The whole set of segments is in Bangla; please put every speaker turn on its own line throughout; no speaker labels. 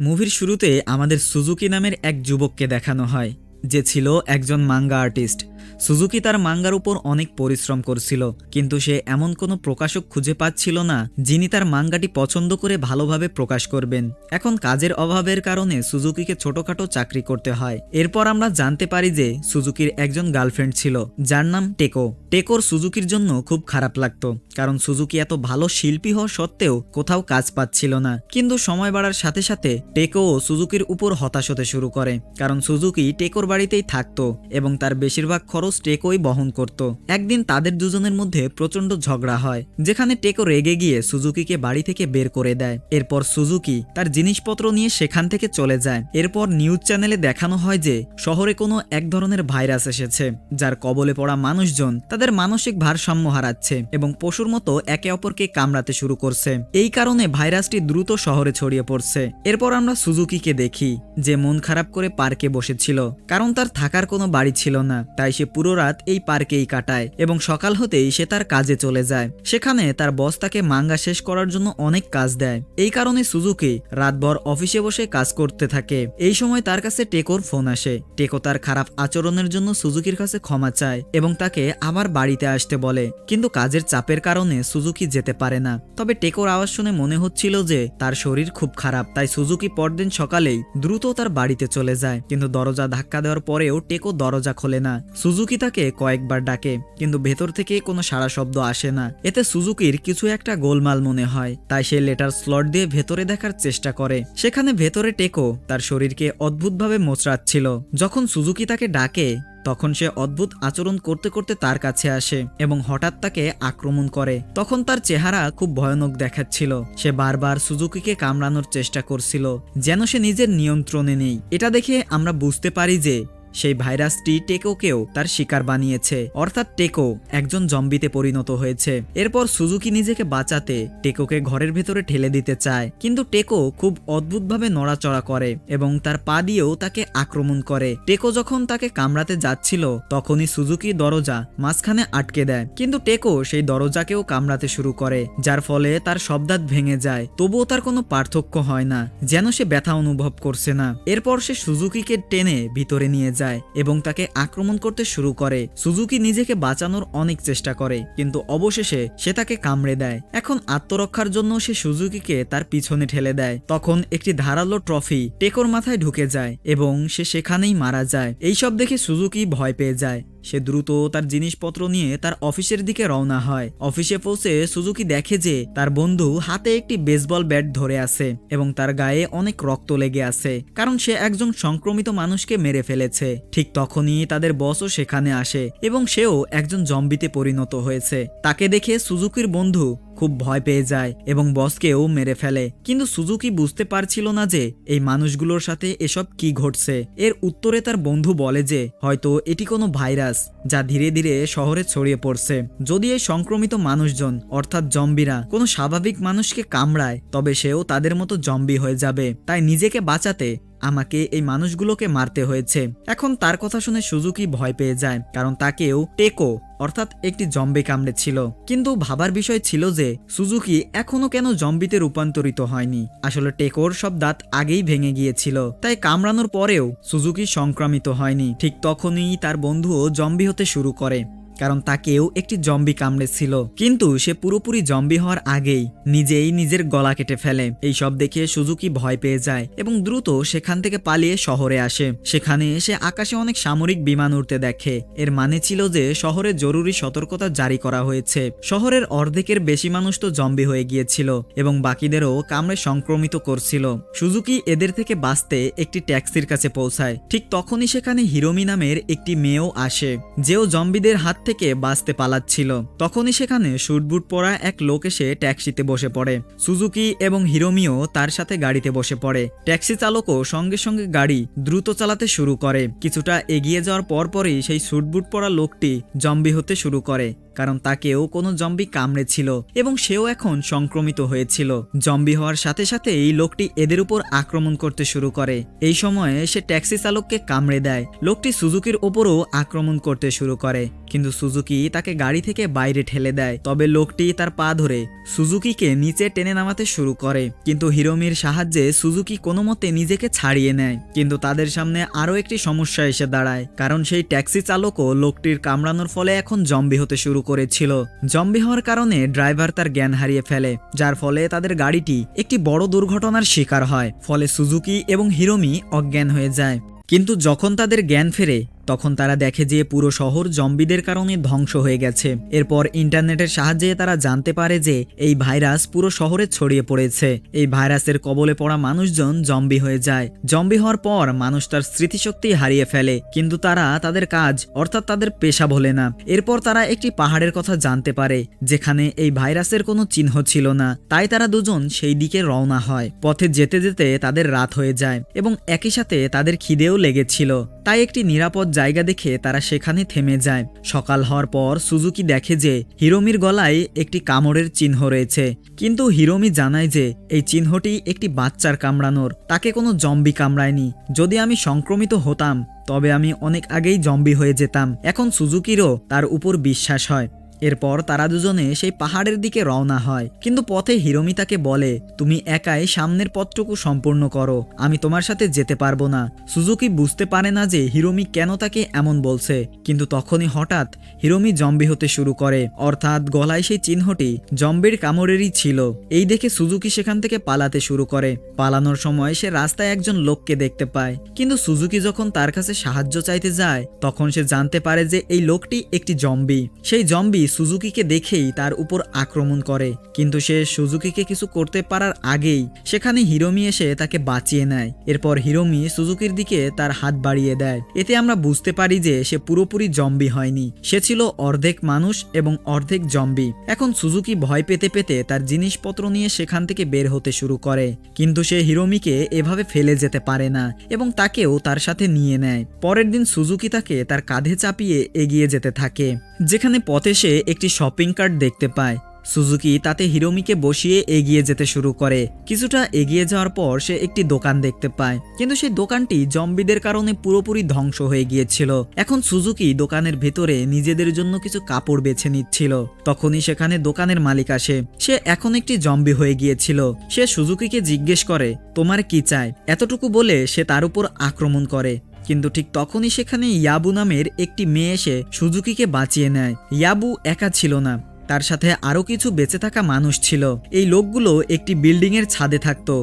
মুভির শুরুতে আমাদের সুজুকি নামের এক যুবককে দেখানো হয়। যে ছিল একজন মাঙ্গা আর্টিস্ট। সুজুকি তার মাঙ্গার উপর অনেক পরিশ্রম করছিল, কিন্তু সে এমন কোনো প্রকাশক খুঁজে পাচ্ছিল না, যিনি তার মাঙ্গাটি পছন্দ করে ভালোভাবে প্রকাশ করবেন। এখন কাজের অভাবের কারণে সুজুকিকে ছোটখাটো চাকরি করতে হয়। এরপর আমরা জানতে পারি যে সুজুকির একজন গার্লফ্রেন্ড ছিল, যার নাম টেকো। টেকোর সুজুকির জন্য খুব খারাপ লাগতো, কারণ সুজুকি এত ভালো শিল্পী হওয়া সত্ত্বেও কোথাও কাজ পাচ্ছিল না। কিন্তু সময় বাড়ার সাথে সাথে টেকোও সুজুকির উপর হতাশ হতে শুরু করে, কারণ সুজুকি টেকোর বাড়িতেই থাকতো এবং তার বেশিরভাগ খরচ টেকোই বহন করত। একদিন তাদের দুজনের মধ্যে প্রচণ্ড ঝগড়া হয়, যেখানে টেকো রেগে গিয়ে সুজুকিকে বাড়ি থেকে বের করে দেয়। এরপর সুজুকি তার জিনিসপত্র নিয়ে সেখান থেকে চলে যায়। এরপর নিউজ চ্যানেলে দেখানো হয় যে, শহরে কোনো এক ধরনের ভাইরাস এসেছে, যার কবলে পড়া মানুষজন তাদের মানসিক ভারসাম্য হারাচ্ছে এবং পশুর মতো একে অপরকে কামড়াতে শুরু করছে। এই কারণে ভাইরাসটি দ্রুত শহরে ছড়িয়ে পড়ছে। এরপর আমরা সুজুকিকে দেখি, যে মন খারাপ করে পার্কে বসেছিল। কারণ তার থাকার কোনো বাড়ি ছিল না, তাই সে পুরো রাত এই পার্কেই কাটায় এবং সকাল হতেই সে তার কাজে চলে যায়। সেখানে তার বস তাকে মাঙ্গা শেষ করার জন্য অনেক কাজ দেয়। এই কারণে সুজুকি রাতভর অফিসে বসে কাজ করতে থাকে। এই সময় তার কাছে টেকোর ফোন আসে। টেকো তার খারাপ আচরণের জন্য সুজুকির কাছে ক্ষমা চায় এবং তাকে আবার বাড়িতে আসতে বলে। কিন্তু কাজের চাপের কারণে সুজুকি যেতে পারে না। তবে টেকোর আওয়াজ শুনে মনে হচ্ছিল যে তার শরীর খুব খারাপ, তাই সুজুকি পরদিন সকালেই দ্রুত তার বাড়িতে চলে যায়। কিন্তু দরজা ধাক্কা দেওয়ার পরেও টেকো দরজা খোলে না। সুজুকি তাকে কয়েকবার ডাকে, কিন্তু ভেতর থেকে কোনো সারা শব্দ আসে না। এতে সুজুকির কিছু একটা গোলমাল মনে হয়, তাই সে লেটার স্লট দিয়ে ভেতরে দেখার চেষ্টা করে। সেখানে ভেতরে টেকো তার শরীরকে অদ্ভুতভাবে মোচড়াচ্ছিল। যখন সুজুকি তাকে ডাকে তখন সে অদ্ভুত আচরণ করতে করতে তার কাছে আসে এবং হঠাৎ তাকে আক্রমণ করে। তখন তার চেহারা খুব ভয়ানক দেখাচ্ছিল। সে বারবার সুজুকিকে কামড়ানোর চেষ্টা করছিল, যেন সে নিজের নিয়ন্ত্রণে নেই। এটা দেখে আমরা বুঝতে পারি যে সেই ভাইরাসটি টেকোকেও তার শিকার বানিয়েছে। অর্থাৎ টেকো একজন জম্বিতে পরিণত হয়েছে। এরপর সুজুকি নিজেকে বাঁচাতে টেকোকে ঘরের ভেতরে ঠেলে দিতে চায়। কিন্তু টেকো খুব অদ্ভুতভাবে নড়াচড়া করে এবং তার পা দিয়েও তাকে আক্রমণ করে। টেকো যখন তাকে কামড়াতে যাচ্ছিল, তখনই সুজুকি দরজা মাঝখানে আটকে দেয়। কিন্তু টেকো সেই দরজাকেও কামড়াতে শুরু করে, যার ফলে তার শব্দাত ভেঙে যায়। তবুও তার কোনো পার্থক্য হয় না, যেন সে ব্যথা অনুভব করছে না। এরপর সে সুজুকিকে টেনে ভিতরে নিয়ে যায়। এবং তাকে আক্রমণ করতে শুরু করে। সুজুকি নিজেকে বাঁচানোর অনেক চেষ্টা করে, কিন্তু অবশেষে সে তাকে কামড়ে দেয়। এখন আত্মরক্ষার জন্য সে সুজুকিকে তার পিছনে ঠেলে দেয়। তখন একটি ধারালো ট্রফি টেকোর মাথায় ঢুকে যায় এবং সে সেখানেই মারা যায়। এইসব দেখে সুজুকি ভয় পেয়ে যায়। সে দ্রুত তার জিনিসপত্র নিয়ে তার অফিসের দিকে রওনা হয়। অফিসে পৌঁছে সুজুকি দেখে যে তার বন্ধু হাতে একটি বেসবল ব্যাট ধরে আছে এবং তার গায়ে অনেক রক্ত লেগে আছে, কারণ সে একজন সংক্রমিত মানুষকে মেরে ফেলেছে। ঠিক তখনই তাদের বসও সেখানে আসে এবং সেও একজন জম্বিতে পরিণত হয়েছে। তাকে দেখে সুজুকির বন্ধু খুব ভয় পেয়ে যায় এবং বসকেও মেরে ফেলে। কিন্তু সুজুকি বুঝতে পারছিল না যে এই মানুষগুলোর সাথে এসব কি ঘটছে। এর উত্তরে তার বন্ধু বলে যে, হয়তো এটি কোনো ভাইরাস যা ধীরে ধীরে শহরে ছড়িয়ে পড়ছে। যদি এই সংক্রমিত মানুষজন, অর্থাৎ জম্বিরা, কোনো স্বাভাবিক মানুষকে কামড়ায়, তবে সেও তাদের মতো জম্বি হয়ে যাবে। তাই নিজেকে বাঁচাতে আমাকে এই মানুষগুলোকে মারতে হয়েছে। এখন তার কথা শুনে সুজুকি ভয় পেয়ে যায়, কারণ তাকেও টেকো অর্থাৎ একটি জম্বি কামড়েছিল কিন্তু ভাবার বিষয় ছিল যে, সুজুকি এখনও কেন জম্বিতে রূপান্তরিত হয়নি? আসলে টেকোর সব দাঁত আগেই ভেঙে গিয়েছিল। তাই কামড়ানোর পরেও সুজুকি সংক্রামিত হয়নি। ঠিক তখনই তার বন্ধুও জম্বি হতে শুরু করে। কারণ তাকেও একটি জম্বি কামড়েছিল কিন্তু সে পুরোপুরি জম্বি হওয়ার আগেই নিজেই নিজের গলা কেটে ফেলে। এই সব দেখে সুজুকি ভয় পেয়ে যায় এবং দ্রুত সেখান থেকে পালিয়ে শহরে আসে। সেখানে সে আকাশে অনেক সামরিক বিমান উঠতে দেখে। এর মানে ছিল যে শহরে জরুরি সতর্কতা জারি করা হয়েছে। শহরের অর্ধেকের বেশি মানুষ তো জম্বি হয়ে গিয়েছিল এবং বাকিদেরও কামড়ে সংক্রমিত করছিল। সুজুকি এদের থেকে বাঁচতে একটি ট্যাক্সির কাছে পৌঁছায়। ঠিক তখনই সেখানে হিরোমি নামের একটি মেয়েও আসে। যেও জম্বিদের হাত থেকে বাঁচতে পালাচ্ছিল। তখনই সেখানে শুটবুট পরা এক লোক এসে ট্যাক্সিতে বসে পড়ে। সুজুকি এবং হিরোমিও তার সাথে গাড়িতে বসে পড়ে। ট্যাক্সি চালকও সঙ্গে সঙ্গে গাড়ি দ্রুত চালাতে শুরু করে। কিছুটা এগিয়ে যাওয়ার পরপরই সেই শুটবুট পরা লোকটি জম্বি হতে শুরু করে। কারণ তাকেও কোনো জম্বি কামড়েছিল এবং সেও এখন সংক্রমিত হয়েছিল। জম্বি হওয়ার সাথে সাথে এই লোকটি এদের উপর আক্রমণ করতে শুরু করে। এই সময়ে সে ট্যাক্সি চালককে কামড়ে দেয়। লোকটি সুজুকির ওপরও আক্রমণ করতে শুরু করে। কিন্তু সুজুকি তাকে গাড়ি থেকে বাইরে ঠেলে দেয়। তবে লোকটি তার পা ধরে সুজুকিকে নিচে টেনে নামাতে শুরু করে। কিন্তু হিরোমির সাহায্যে সুজুকি কোনো মতে নিজেকে ছাড়িয়ে নেয়। কিন্তু তাদের সামনে আরও একটি সমস্যা এসে দাঁড়ায়। কারণ সেই ট্যাক্সি চালকও লোকটির কামড়ানোর ফলে এখন জম্বি হতে শুরু করেছিল। জম্বি হওয়ার কারণে ড্রাইভার তার জ্ঞান হারিয়ে ফেলে, যার ফলে তাদের গাড়িটি একটি বড় দুর্ঘটনার শিকার হয়। ফলে সুজুকি এবং হিরোমি অজ্ঞান হয়ে যায়। কিন্তু যখন তাদের জ্ঞান ফেরে তখন তারা দেখে যে পুরো শহর জম্বিদের কারণে ধ্বংস হয়ে গেছে। এরপর ইন্টারনেটের সাহায্যে তারা জানতে পারে যে এই ভাইরাস পুরো শহরে ছড়িয়ে পড়েছে। এই ভাইরাসের কবলে পড়া মানুষজন জম্বি হয়ে যায়। জম্বি হওয়ার পর মানুষ তার স্মৃতিশক্তি হারিয়ে ফেলে, কিন্তু তারা তাদের কাজ, অর্থাৎ তাদের পেশা ভোলে না। এরপর তারা একটি পাহাড়ের কথা জানতে পারে, যেখানে এই ভাইরাসের কোনো চিহ্ন ছিল না। তাই তারা দুজন সেই দিকে রওনা হয়। পথে যেতে যেতে তাদের রাত হয়ে যায় এবং একই সাথে তাদের খিদেও লেগেছিল। তাই একটি নিরাপদ জায়গা দেখে তারা সেখানে থেমে যায়। সকাল হওয়ার পর সুজুকি দেখে যে হিরোমির গলায় একটি কামড়ের চিহ্ন রয়েছে। কিন্তু হিরোমি জানায় যে এই চিহ্নটি একটি বাচ্চার কামড়ানোর, তাকে কোনো জম্বি কামড়ায়নি। যদি আমি সংক্রমিত হতাম, তবে আমি অনেক আগেই জম্বি হয়ে যেতাম। এখন সুজুকিরও তার উপর বিশ্বাস হয়। এরপর তারা দুজনে সেই পাহাড়ের দিকে রওনা হয়। কিন্তু পথে হিরোমি তাকে বলে, তুমি একাই সামনের পথটুকু সম্পূর্ণ করো, আমি তোমার সাথে যেতে পারব না। সুজুকি বুঝতে পারে না যে হিরোমি কেন তাকে এমন বলছে। কিন্তু তখনই হঠাৎ হিরোমি জম্বি হতে শুরু করে। অর্থাৎ গলায় সেই চিহ্নটি জম্বির কামড়েরই ছিল। এই দেখে সুজুকি সেখান থেকে পালাতে শুরু করে। পালানোর সময় সে রাস্তায় একজন লোককে দেখতে পায়। কিন্তু সুজুকি যখন তার কাছে সাহায্য চাইতে যায়, তখন সে জানতে পারে যে এই লোকটি একটি জম্বি। সেই জম্বি সুজুকিকে দেখেই তার উপর আক্রমণ করে। কিন্তু সে সুজুকিকে কিছু করতে পারার আগেই সেখানে হিরোমি এসে তাকে বাঁচিয়ে নেয়। এরপর হিরোমি সুজুকির দিকে তার হাত বাড়িয়ে দেয়। এতে আমরা বুঝতে পারি যে সে পুরোপুরি জম্বি হয়নি। সে ছিল অর্ধেক মানুষ এবং অর্ধেক জম্বি। এখন সুজুকি ভয় পেতে পেতে তার জিনিসপত্র নিয়ে সেখান থেকে বের হতে শুরু করে। কিন্তু সে হিরোমিকে এভাবে ফেলে যেতে পারে না এবং তাকেও তার সাথে নিয়ে নেয়। পরের দিন সুজুকি তাকে তার কাঁধে চাপিয়ে এগিয়ে যেতে থাকে। যেখানে পথে সে একটি শপিং কার্ট দেখতে পায়। সুজুকি তাতে হিরোমিকে বসিয়ে এগিয়ে যেতে শুরু করে। কিছুটা এগিয়ে যাওয়ার পর সে একটি দোকান দেখতে পায়। কিন্তু সেই দোকানটি জম্বিদের কারণে পুরোপুরি ধ্বংস হয়ে গিয়েছিল। এখন সুজুকি দোকানের ভেতরে নিজেদের জন্য কিছু কাপড় বেছে নিচ্ছিল। তখনই সেখানে দোকানের মালিক আসে। সে এখন একটি জম্বি হয়ে গিয়েছিল। সে সুজুকিকে জিজ্ঞেস করে, তোমার কি চাই? এতটুকু বলে সে তার উপর আক্রমণ করে। কিন্তু ঠিক তখনই সেখানে ইয়াবু নামের একটি মেয়ে এসে সুজুকিকে বাঁচিয়ে নেয়। ইয়াবু একা ছিল না, তার সাথে আরও কিছু বেঁচে থাকা মানুষ ছিল। এই লোকগুলো একটি বিল্ডিংয়ের ছাদে থাকতো,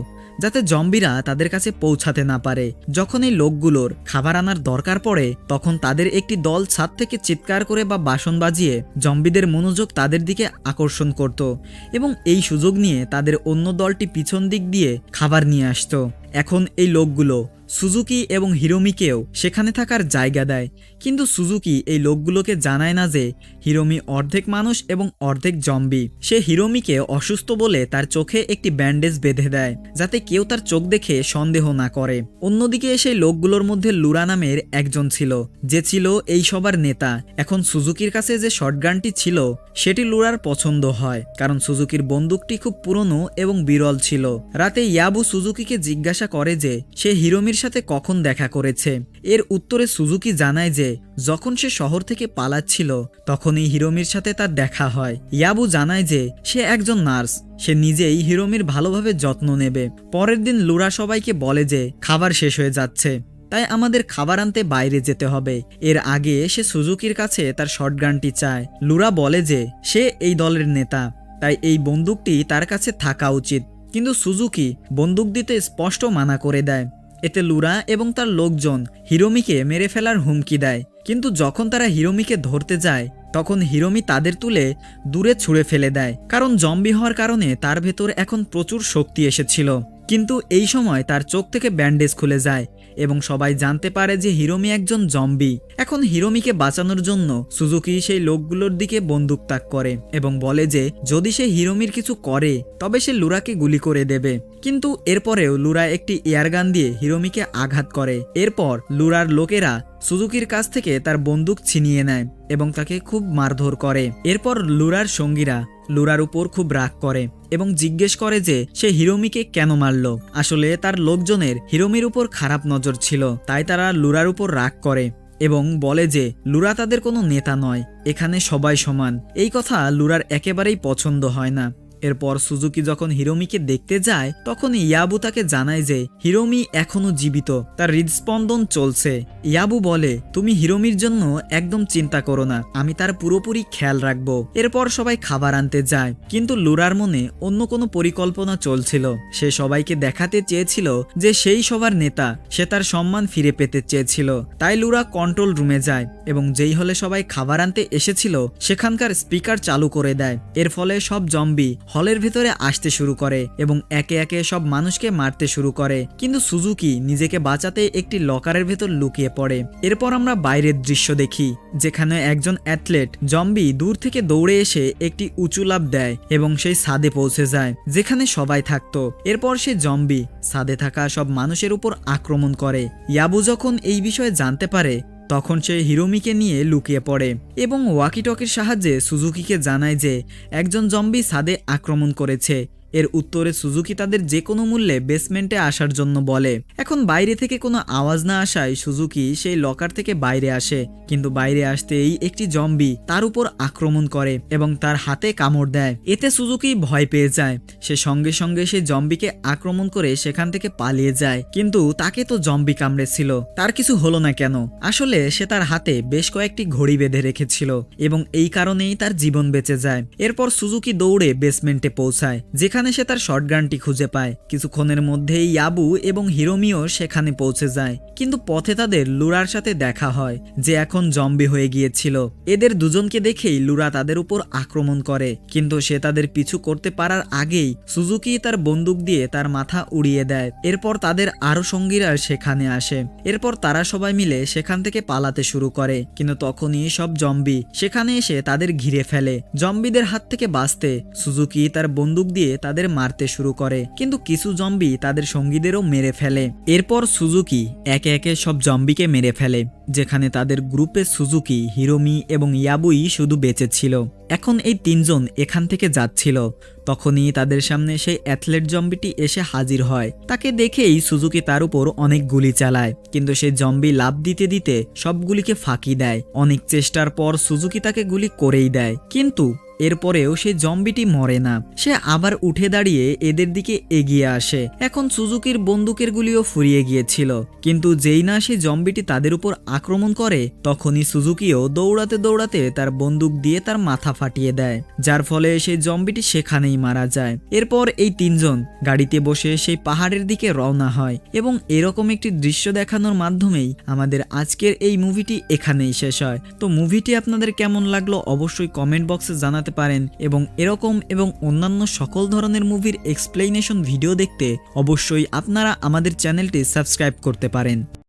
যাতে জম্বিরা তাদের কাছে পৌঁছাতে না পারে। যখন এই লোকগুলোর খাবার আনার দরকার পড়ে, তখন তাদের একটি দল ছাদ থেকে চিৎকার করে বা বাসন বাজিয়ে জম্বিদের মনোযোগ তাদের দিকে আকর্ষণ করত এবং এই সুযোগ নিয়ে তাদের অন্য দলটি পিছন দিক দিয়ে খাবার নিয়ে আসতো। এখন এই লোকগুলো সুজুকি এবং হিরোমিকেও সেখানে থাকার জায়গা দেয়। কিন্তু সুজুকি এই লোকগুলোকে জানায় না যে হিরোমি অর্ধেক মানুষ এবং অর্ধেক জম্বি সে হিরোমিকে অসুস্থ বলে তার চোখে একটি ব্যান্ডেজ বেঁধে দেয়, যাতে কেউ তার চোখ দেখে সন্দেহ না করে। অন্যদিকে সেই লোকগুলোর মধ্যে লুরা নামের একজন ছিল, যে ছিল এই সবার নেতা। এখন সুজুকির কাছে যে শটগানটি ছিল, সেটি লুরার পছন্দ হয়, কারণ সুজুকির বন্দুকটি খুব পুরনো এবং বিরল ছিল। রাতে ইয়াবু সুজুকিকে জিজ্ঞাসা করে যে, সে হিরোমির সাথে কখন দেখা করেছে? এর উত্তরে সুজুকি জানায় যে, যখন সে শহর থেকে পালাচ্ছিল, তখনই হিরোমির সাথে তার দেখা হয়। ইয়াবু জানায় যে, সে একজন নার্স। সে নিজেই হিরোমির ভালোভাবে যত্ন নেবে। পরের দিন লুরা সবাইকে বলে যে, খাবার শেষ হয়ে যাচ্ছে। তাই আমাদের খাবার আনতে বাইরে যেতে হবে। এর আগে সে সুজুকির কাছে তার শটগানটি চায়। লুরা বলে যে, সে এই দলের নেতা। তাই এই বন্দুকটি তার কাছে থাকা উচিত। কিন্তু সুজুকি বন্দুক দিতে স্পষ্ট মানা করে দেয়। এতে লুরা এবং তার লোকজন হিরোমিকে মেরে ফেলার হুমকি দেয়। কিন্তু যখন তারা হিরোমিকে ধরতে যায়, তখন হিরোমি তাদের তুলে দূরে ছুঁড়ে ফেলে দেয়, কারণ জম্বি হওয়ার কারণে তার ভেতর এখন প্রচুর শক্তি এসেছিল। কিন্তু এই সময় তার চোখ থেকে ব্যান্ডেজ খুলে যায় এবং সবাই জানতে পারে যে হিরোমি একজন জম্বি এখন হিরোমিকে বাঁচানোর জন্য সুজুকি সেই লোকগুলোর দিকে বন্দুক তাক করে এবং বলে যে, যদি সে হিরোমির কিছু করে, তবে সে লুরাকে গুলি করে দেবে। কিন্তু এরপরেও লুরা একটি এয়ারগান দিয়ে হিরোমিকে আঘাত করে। এরপর লুরার লোকেরা সুজুকির কাছ থেকে তার বন্দুক ছিনিয়ে নেয় এবং তাকে খুব মারধর করে। এরপর লুরার সঙ্গীরা লুরার উপর খুব রাগ করে এবং জিজ্ঞেস করে যে সে হিরোমিকে কেন মারল। আসলে তার লোকজনের হিরোমির উপর খারাপ নজর ছিল, তাই তারা লুরার উপর রাগ করে এবং বলে যে, লুরা তাদের কোনো নেতা নয়, এখানে সবাই সমান। এই কথা লুরার একেবারেই পছন্দ হয় না। এরপর সুজুকি যখন হিরোমিকে দেখতে যায় তখন ইয়াবু তাকে জানায় যে, হিরোমি এখনও জীবিত। তার হৃদস্পন্দন চলছে। ইয়াবু বলে, তুমি হিরোমির জন্য একদম চিন্তা করো না। আমি তার পুরোপুরি খেয়াল রাখব। এরপর সবাই খাবার আনতে যায়। কিন্তু লুরার মনে অন্য কোনো পরিকল্পনা চলছিল। সে সবাইকে দেখাতে চেয়েছিল যে, সেই সবার নেতা, সে তার সম্মান ফিরে পেতে চেয়েছিল। তাই লুরা কন্ট্রোল রুমে যায় এবং যেই হলে সবাই খাবার আনতে এসেছিল, সেখানকার স্পিকার চালু করে দেয়। এর ফলে সব জম্বি হলের ভেতরে আসতে শুরু করে এবং একে একে সব মানুষকে মারতে শুরু করে। কিন্তু সুজুকি নিজেকে বাঁচাতে একটি লকারের ভেতর লুকিয়ে পড়ে। এরপর আমরা বাইরের দৃশ্য দেখি, যেখানে একজন অ্যাথলেট জম্বি দূর থেকে দৌড়ে এসে একটি উঁচু লাভ দেয় এবং সেই ছাদে পৌঁছে যায়, যেখানে সবাই থাকতো। এরপর সে জম্বি ছাদে থাকা সব মানুষের উপর আক্রমণ করে। ইয়াবু যখন এই বিষয়ে জানতে পারে তখন সে হিরোমিকে নিয়ে লুকিয়ে পড়ে এবং ওয়াকিটকের সাহায্যে সুজুকিকে জানায় যে একজন জম্বি সাদে আক্রমণ করেছে। এর উত্তরে সুজুকি তাদের যে কোনো মূল্যে বেসমেন্টে আসার জন্য বলে। এখন বাইরে থেকে কোনো আওয়াজ না আসায় সুজুকি সেই লকার থেকে বাইরে আসে, কিন্তু বাইরে আসতেই একটি জম্বি তার উপর আক্রমণ করে এবং তার হাতে কামড় দেয়। এতে সুজুকি ভয় পেয়ে যায়। সে সঙ্গে সঙ্গে সেই জম্বিকে আক্রমণ করে সেখান থেকে পালিয়ে যায়, কিন্তু তাকে তো জম্বি কামড়েছিল। তার কিছু হলো না কেন? আসলে সে তার হাতে বেশ কয়েকটি ঘড়ি বেঁধে রেখেছিল এবং এই কারণেই তার জীবন বেঁচে যায়। এরপর সুজুকি দৌড়ে বেসমেন্টে পৌঁছায়, যেখানে সে তার শর্টগানটি খুঁজে পায়। কিছুক্ষণের মধ্যেই ইয়াবু এবং হিরোমিও সেখানে পৌঁছে যায়। কিন্তু পথে তাদের লুরার সাথে দেখা হয়, যে এখন জম্বি হয়ে গিয়েছিল। এদের দুজনকে দেখেই লুরা তাদের উপর আক্রমণ করে। কিন্তু সে তাদের পিছু করতে পারার আগেই সুজুকি তার বন্দুক দিয়ে তার মাথা উড়িয়ে দেয়। এরপর তাদের আরও সঙ্গীরা সেখানে আসে। এরপর তারা সবাই মিলে সেখান থেকে পালাতে শুরু করে। কিন্তু তখনই সব জম্বি সেখানে এসে তাদের ঘিরে ফেলে। জম্বিদের হাত থেকে বাঁচতে সুজুকি তার বন্দুক দিয়ে তাদের মারতে শুরু করে। কিন্তু কিছু জম্বি তাদের সঙ্গীদেরও মেরে ফেলে। এরপর সুজুকি একে একে সব জম্বিকে মেরে ফেলে, যেখানে তাদের গ্রুপে সুজুকি, হিরোমি এবং ইয়াবুই শুধু বেঁচে ছিল। এখন এই তিনজন এখান থেকে যাচ্ছিল। তখনই তাদের সামনে সেই অ্যাথলেট জম্বিটি এসে হাজির হয়। তাকে দেখেই সুজুকি তার উপর অনেক গুলি চালায়। কিন্তু সেই জম্বি লাভ দিতে দিতে সবগুলিকে ফাঁকি দেয়। অনেক চেষ্টার পর সুজুকি তাকে গুলি করেই দেয়। কিন্তু এরপরেও সে জম্বিটি মরে না। সে আবার উঠে দাঁড়িয়ে এদের দিকে এগিয়ে আসে। এখন সুজুকির বন্দুকের গুলিও ফুরিয়ে গিয়েছিল। কিন্তু যেই না সে জম্বিটি তাদের উপর আক্রমণ করে, তখনই সুজুকিও দৌড়াতে দৌড়াতে তার বন্দুক দিয়ে তার মাথা ফাটিয়ে দেয়, যার ফলে সেই জম্বিটি সেখানেই মারা যায়। এরপর এই তিনজন গাড়িতে বসে সেই পাহাড়ের দিকে রওনা হয় এবং এরকম একটি দৃশ্য দেখানোর মাধ্যমেই আমাদের আজকের এই মুভিটি এখানেই শেষ হয়। তো মুভিটি আপনাদের কেমন লাগল অবশ্যই কমেন্ট বক্সে জানাতে পারেন এবং এরকম এবং অন্যান্য সকল ধরনের মুভির এক্সপ্লেনেশন ভিডিও দেখতে অবশ্যই আপনারা আমাদের চ্যানেলটি সাবস্ক্রাইব করতে পারেন।